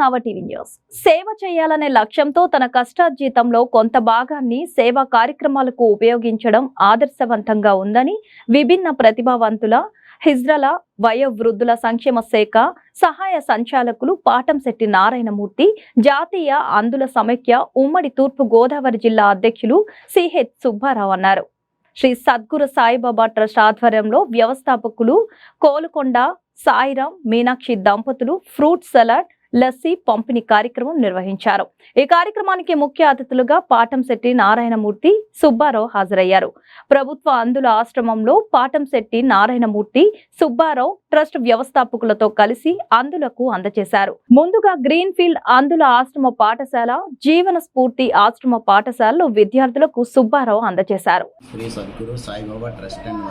నావ TV news. సేవ చేయాలనే లక్ష్యంతో తన కష్టార్జితంలో కొంత భాగాన్ని సేవా కార్యక్రమాలకు ఉపయోగించడం ఆదర్శవంతంగా ఉందని విభిన్న ప్రతిభావంతుల హిజ్రల వయోవృద్ధుల సంక్షేమ శాఖ సహాయ సంచాలకులు పాటంశెట్టి నారాయణమూర్తి జాతీయ అందుల సమైక్య ఉమ్మడి తూర్పు గోదావరి జిల్లా అధ్యక్షులు సిహెచ్ సుబ్బారావు అన్నారు. శ్రీ సద్గురు సాయిబాబా ట్రస్ట్ ఆధ్వర్యంలో వ్యవస్థాపకులు కోలుకొండ సాయిరాం మీనాక్షి దంపతులు ఫ్రూట్ సలాడ్ లస్సీ పంపిణీ కార్యక్రమం నిర్వహించారు. ఈ కార్యక్రమానికి ముఖ్య అతిథులుగా పాటంశెట్టి నారాయణమూర్తి సుబ్బారావు హాజరయ్యారు. ప్రభుత్వ అందుల ఆశ్రమంలో పాటంశెట్టి నారాయణమూర్తి సుబ్బారావు ట్రస్ట్ వ్యవస్థాపకులతో కలిసి అందులకు అందజేశారు. ముందుగా గ్రీన్ ఫీల్డ్ అందుల ఆశ్రమ పాఠశాల జీవన స్ఫూర్తి ఆశ్రమ పాఠశాలలో విద్యార్థులకు సుబ్బారావు అందజేశారు. శ్రీ సద్గురు సాయిబాబా ట్రస్ట్ అండ్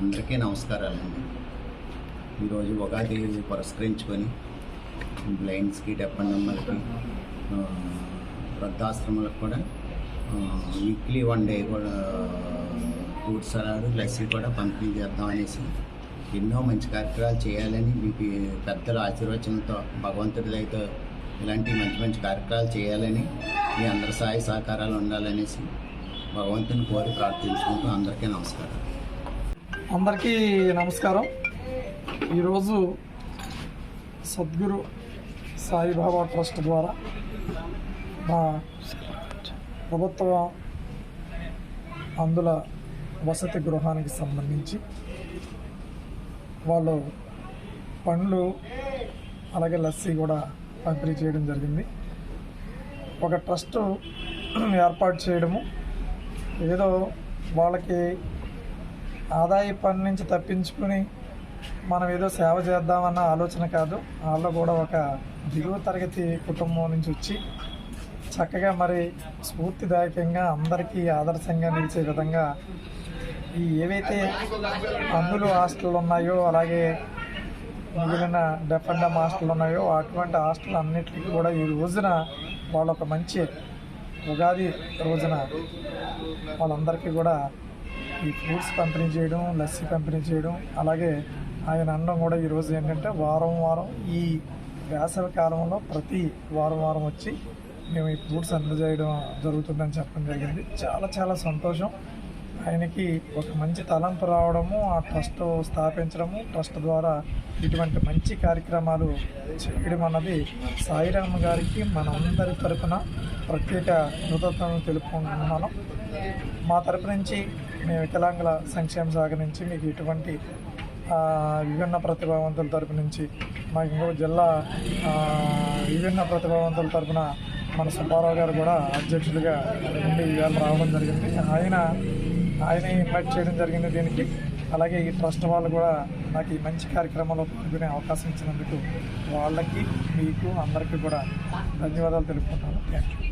అందరికీ నమస్కారాలండి. ఈరోజు ఉగాది పురస్కరించుకొని బ్లైండ్స్కి డెఫ్ నెంబర్కి వృద్ధాశ్రమాలకు కూడా వీక్లీ వన్ డే కూడా ఫ్రూట్ సలాడ్ లస్సీ కూడా పంపిణీ చేద్దాం అనేసి ఎన్నో మంచి కార్యక్రమాలు చేయాలని మీకు పెద్దల ఆశీర్వచనంతో భగవంతుడిదైతో ఇలాంటి మంచి మంచి కార్యక్రమాలు చేయాలని మీ అందరి సహాయ సహకారాలు ఉండాలనేసి భగవంతుని కోరి ప్రార్థించుకుంటూ అందరికీ నమస్కారం. అందరికీ నమస్కారం. ఈరోజు సద్గురు సాయిబాబా ట్రస్ట్ ద్వారా మా ప్రభుత్వ అందుల వసతి గృహానికి సంబంధించి వాళ్ళు పండ్లు అలాగే లస్సీ కూడా పంపిణీ చేయడం జరిగింది. ఒక ట్రస్ట్ ఏర్పాటు చేయడము ఏదో వాళ్ళకి ఆదాయ పన్ను నుంచి తప్పించుకుని మనం ఏదో సేవ చేద్దామన్న ఆలోచన కాదు. వాళ్ళు కూడా ఒక దిగువ తరగతి కుటుంబం నుంచి వచ్చి చక్కగా మరి స్ఫూర్తిదాయకంగా అందరికీ ఆదర్శంగా నిలిచే విధంగా ఈ ఏవైతే అందులో హాస్టల్ ఉన్నాయో అలాగే మిగిలిన డెఫ్ హాస్టల్ ఉన్నాయో అటువంటి హాస్టల్ అన్నిటికీ కూడా ఈ రోజున వాళ్ళు ఒక మంచి ఉగాది రోజున వాళ్ళందరికీ కూడా ఈ ఫ్రూట్స్ పంపిణీ చేయడం లస్సీ పంపిణీ చేయడం అలాగే ఆయన అనడం కూడా ఈరోజు ఏంటంటే వారం వారం ఈ వేసవి కాలంలో ప్రతి వారం వారం వచ్చి మేము ఈ ఫ్రూట్స్ అందజేయడం జరుగుతుందని చెప్పడం జరిగింది. చాలా చాలా సంతోషం. ఆయనకి ఒక మంచి తలంపు రావడము ఆ ట్రస్ట్ స్థాపించడము ట్రస్ట్ ద్వారా ఇటువంటి మంచి కార్యక్రమాలు చేయడం అన్నది సాయిరామ్ గారికి మనందరి అందరి ప్రత్యేక కృతజ్ఞతలు తెలుపుకుంటున్నాను. మా తరపు నుంచి మేము వికలాంగుల సంక్షేమ శాఖ నుంచి మీకు ఇటువంటి విభిన్న ప్రతిభావంతుల తరపు నుంచి మా ఇంకో జిల్లా విభిన్న ప్రతిభావంతుల తరపున మన సుబ్బారావు గారు కూడా అధ్యక్షులుగా ఉండి ఇవాళ రావడం జరిగింది. ఆయన ఆయన ఇన్వైట్ చేయడం జరిగింది దీనికి. అలాగే ఈ ట్రస్ట్ వాళ్ళు కూడా నాకు ఈ మంచి కార్యక్రమంలో పాల్గొనే అవకాశం ఇచ్చినందుకు వాళ్ళకి మీకు అందరికీ కూడా ధన్యవాదాలు తెలుపుకుంటాను థ్యాంక్ యూ